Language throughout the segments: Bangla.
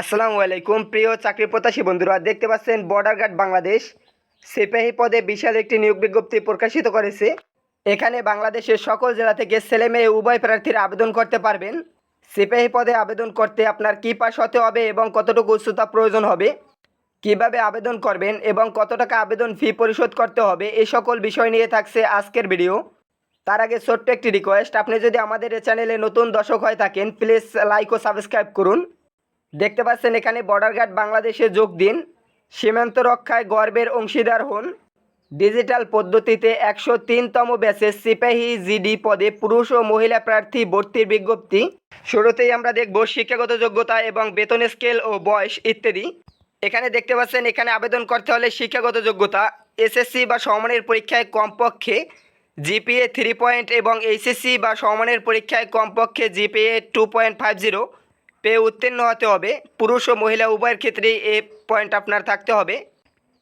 আসসালামু আলাইকুম, প্রিয় চাকরি প্রত্যাশী বন্ধুরা, দেখতে পাচ্ছেন বর্ডার গার্ড বাংলাদেশ সিপাহী পদে বিশাল একটি নিয়োগ বিজ্ঞপ্তি প্রকাশিত করেছে। এখানে বাংলাদেশের সকল জেলা থেকে ছেলে মেয়ে উভয় প্রার্থীরা আবেদন করতে পারবেন। সিপাহী পদে আবেদন করতে আপনার কী পাস হতে হবে এবং কতটুকু উচ্চতা প্রয়োজন হবে, কীভাবে আবেদন করবেন এবং কত টাকা আবেদন ফি পরিশোধ করতে হবে এই সকল বিষয় নিয়ে থাকছে আজকের ভিডিও। তার আগে ছোট্ট একটি রিকোয়েস্ট আপনি যদি আমাদের এই চ্যানেলে নতুন দর্শক হয়ে থাকেন প্লিজ লাইক ও সাবস্ক্রাইব করুন। দেখতে পাচ্ছেন এখানে বর্ডার গার্ড বাংলাদেশে যোগ দিন। সীমান্ত রক্ষায় গর্বের অংশীদার হন। ডিজিটাল পদ্ধতিতে একশো তিনতম ব্যাচে সিপাহী জিডি পদে পুরুষ ও মহিলা প্রার্থী ভর্তির বিজ্ঞপ্তি। শুরুতেই আমরা দেখব শিক্ষাগত যোগ্যতা এবং বেতন স্কেল ও বয়স ইত্যাদি। এখানে দেখতে পাচ্ছেন এখানে আবেদন করতে হলে শিক্ষাগত যোগ্যতা এসএসসি বা সমমানের পরীক্ষায় কমপক্ষে জিপিএ থ্রি পয়েন্ট এবং এইচএসসি বা সমমানের পরীক্ষায় কমপক্ষে GPA two point five zero পেয়ে উত্তীর্ণ হতে হবে। পুরুষ ও মহিলা উভয়ের ক্ষেত্রেই এ পয়েন্ট আপনার থাকতে হবে।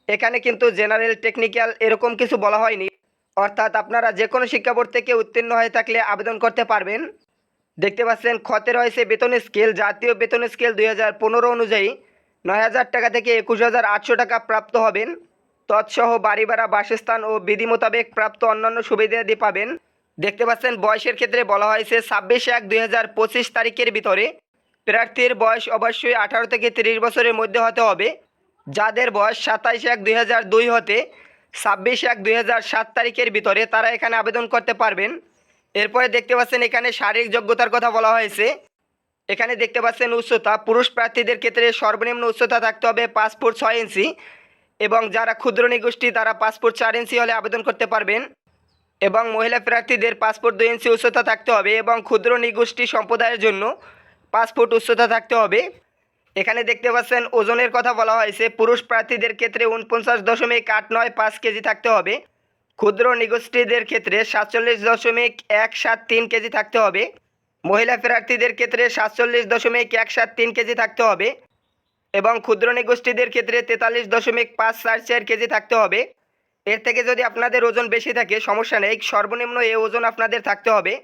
এখানে কিন্তু জেনারেল টেকনিক্যাল এরকম কিছু বলা হয়নি। অর্থাৎ আপনারা যে কোনো শিক্ষা বোর্ড থেকে উত্তীর্ণ হয়ে থাকলে আবেদন করতে পারবেন। দেখতে পাচ্ছেন খতে রয়েছে বেতন স্কেল জাতীয় বেতন স্কেল দুই হাজার পনেরো অনুযায়ী নয় হাজার টাকা থেকে একুশ হাজার আটশো টাকা প্রাপ্ত হবেন। তৎসহ বাড়ি ভাড়া, বাসস্থান ও বিধি মোতাবেক প্রাপ্ত অন্যান্য সুবিধাদি পাবেন। দেখতে পাচ্ছেন, বয়সের ক্ষেত্রে বলা হয়েছে ছাব্বিশ এক দুই তারিখের ভিতরে প্রার্থীর বয়স অবশ্যই আঠারো থেকে তিরিশ বছরের মধ্যে হতে হবে। যাদের বয়স সাতাইশ এক দুই হতে, ছাব্বিশ এক দুই সাত তারিখের ভিতরে তারা এখানে আবেদন করতে পারবেন। এরপরে দেখতে পাচ্ছেন এখানে শারীরিক যোগ্যতার কথা বলা হয়েছে। এখানে দেখতে পাচ্ছেন উচ্চতা, পুরুষ প্রার্থীদের ক্ষেত্রে সর্বনিম্ন উচ্চতা থাকতে হবে পাঁচ ফুট ছয় ইঞ্চি এবং যারা ক্ষুদ্র নিগোষ্ঠী তারা ফুট চার ইঞ্চি হলে আবেদন করতে পারবেন এবং মহিলা প্রার্থীদের ফুট দুই ইঞ্চি উচ্চতা থাকতে হবে এবং ক্ষুদ্র নিগোষ্ঠী সম্প্রদায়ের জন্য পাঁচ ফুট উচ্চতা থাকতে হবে। এখানে দেখতে পাচ্ছেন ওজনের কথা বলা হয়েছে। পুরুষ প্রার্থীদের ক্ষেত্রে উনপঞ্চাশ দশমিক আট নয় পাঁচ কেজি থাকতে হবে। ক্ষুদ্র নিগোষ্ঠীদের ক্ষেত্রে সাতচল্লিশ দশমিক এক সাত তিন কেজি থাকতে হবে। মহিলা প্রার্থীদের ক্ষেত্রে সাতচল্লিশ দশমিক এক সাত তিন কেজি থাকতে হবে এবং ক্ষুদ্র নিগোষ্ঠীদের ক্ষেত্রে তেতাল্লিশ দশমিক পাঁচ চার চার কেজি থাকতে হবে। এর থেকে যদি আপনাদের ওজন বেশি থাকে, সমস্যা নেই। সর্বনিম্ন এ ওজন আপনাদের থাকতে হবে।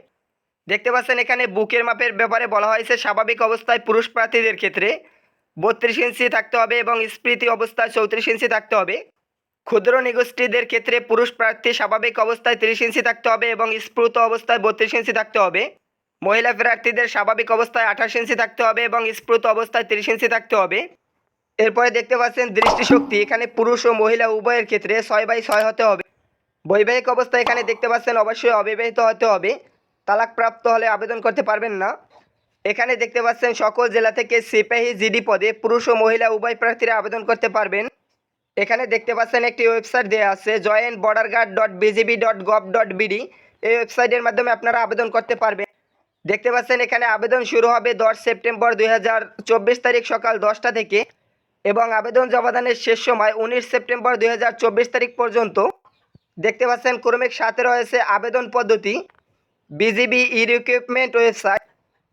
দেখতে পাচ্ছেন এখানে বুকের মাপের ব্যাপারে বলা হয়েছে, স্বাভাবিক অবস্থায় পুরুষ প্রার্থীদের ক্ষেত্রে বত্রিশ ইঞ্চি থাকতে হবে এবং স্মৃতি অবস্থায় চৌত্রিশ ইঞ্চি থাকতে হবে। ক্ষুদ্র নিগোষ্ঠীদের ক্ষেত্রে পুরুষ প্রার্থী স্বাভাবিক অবস্থায় তিরিশ ইঞ্চি থাকতে হবে এবং স্ফুত অবস্থায় বত্রিশ ইঞ্চি থাকতে হবে। মহিলা প্রার্থীদের স্বাভাবিক অবস্থায় আঠাশ ইঞ্চি থাকতে হবে এবং স্ফুত অবস্থায় তিরিশ ইঞ্চি থাকতে হবে। এরপরে দেখতে পাচ্ছেন দৃষ্টিশক্তি, এখানে পুরুষ ও মহিলা উভয়ের ক্ষেত্রে ছয় বাই ছয় হতে হবে। বৈবাহিক অবস্থা এখানে দেখতে পাচ্ছেন অবশ্যই অবিবাহিত হতে হবে। তালাকপ্রাপ্ত হলে আবেদন করতে পারবেন না। এখানে দেখতে পাচ্ছেন, সকল জেলা থেকে সিপাহী জিডি পদে পুরুষ ও মহিলা উভয় প্রার্থীরা আবেদন করতে পারবেন। এখানে দেখতে পাচ্ছেন, একটি ওয়েবসাইট দেওয়া আছে joint border guard dot BGB dot gov dot BD এই ওয়েবসাইটের মাধ্যমে আপনারা আবেদন করতে পারবেন। দেখতে পাচ্ছেন, এখানে আবেদন শুরু হবে দশ সেপ্টেম্বর দুই হাজার চব্বিশ তারিখ সকাল দশটা থেকে এবং আবেদন জমাদানের শেষ সময় উনিশ সেপ্টেম্বর দুই হাজার চব্বিশ তারিখ পর্যন্ত। দেখতে পাচ্ছেন, ক্রমিক সাথে রয়েছে আবেদন পদ্ধতি। BGB e recruitment website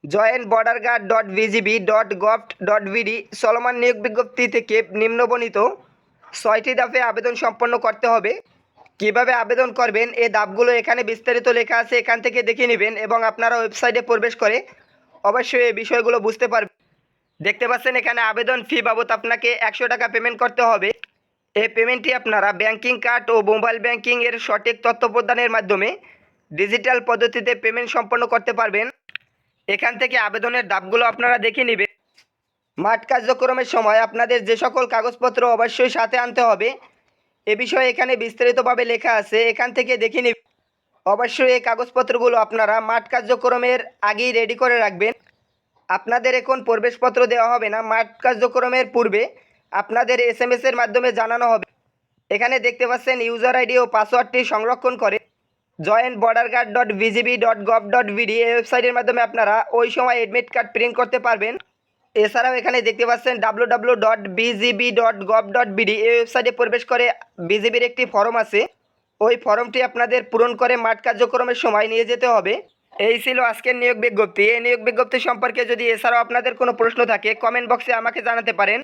joint border guard dot BGB dot gov dot BD চলমান নিয়োগ বিজ্ঞপ্তি থেকে নিম্নবণিত ছয়টি ধাপে আবেদন সম্পন্ন করতে হবে। কীভাবে আবেদন করবেন? এ ধাপগুলো এখানে বিস্তারিত লেখা আছে। এখান থেকে দেখে নেবেন এবং আপনারা ওয়েবসাইটে প্রবেশ করে অবশ্যই এই বিষয়গুলো বুঝতে পারবেন। দেখতে পাচ্ছেন এখানে আবেদন ফি বাবদ আপনাকে একশো টাকা পেমেন্ট করতে হবে। এই পেমেন্টটি আপনারা ব্যাংকিং কার্ড ও মোবাইল ব্যাংকিংয়ের সঠিক তথ্য প্রদানের মাধ্যমে ডিজিটাল পদ্ধতিতে পেমেন্ট সম্পন্ন করতে পারবেন। এখান থেকে আবেদনের ধাপগুলো আপনারা দেখে নেবেন। মাঠ কার্যক্রমের সময় আপনাদের যে সকল কাগজপত্র অবশ্যই সাথে আনতে হবে। এ বিষয়ে এখানে বিস্তারিতভাবে লেখা আছে, এখান থেকে দেখে নেবেন। অবশ্যই এই কাগজপত্রগুলো আপনারা মাঠ কার্যক্রমের আগেই রেডি করে রাখবেন। আপনাদের এখন প্রবেশপত্র দেওয়া হবে না, মাঠ কার্যক্রমের পূর্বে আপনাদের এস এম এর মাধ্যমে জানানো হবে। এখানে দেখতে পাচ্ছেন ইউজার আইডি ও পাসওয়ার্ডটি সংরক্ষণ করে। Joint border guard dot BGB dot gov dot BD এই ওয়েবসাইটের মাধ্যমে আপনারা ওই সময় এডমিট কার্ড প্রিন্ট করতে পারবেন। এছাড়াও এখানে দেখতে পাচ্ছেন W W dot BGB dot gov dot BD এই ওয়েবসাইটে প্রবেশ করে বিজিবির একটি ফর্ম আছে। ওই ফর্মটি আপনাদের পূরণ করে মাঠ কার্যক্রমের সময় নিয়ে যেতে হবে। এই ছিল আজকের নিয়োগ বিজ্ঞপ্তি। এই নিয়োগ বিজ্ঞপ্তি সম্পর্কে যদি এছাড়াও আপনাদের কোনো প্রশ্ন থাকে কমেন্ট বক্সে আমাকে জানাতে পারেন।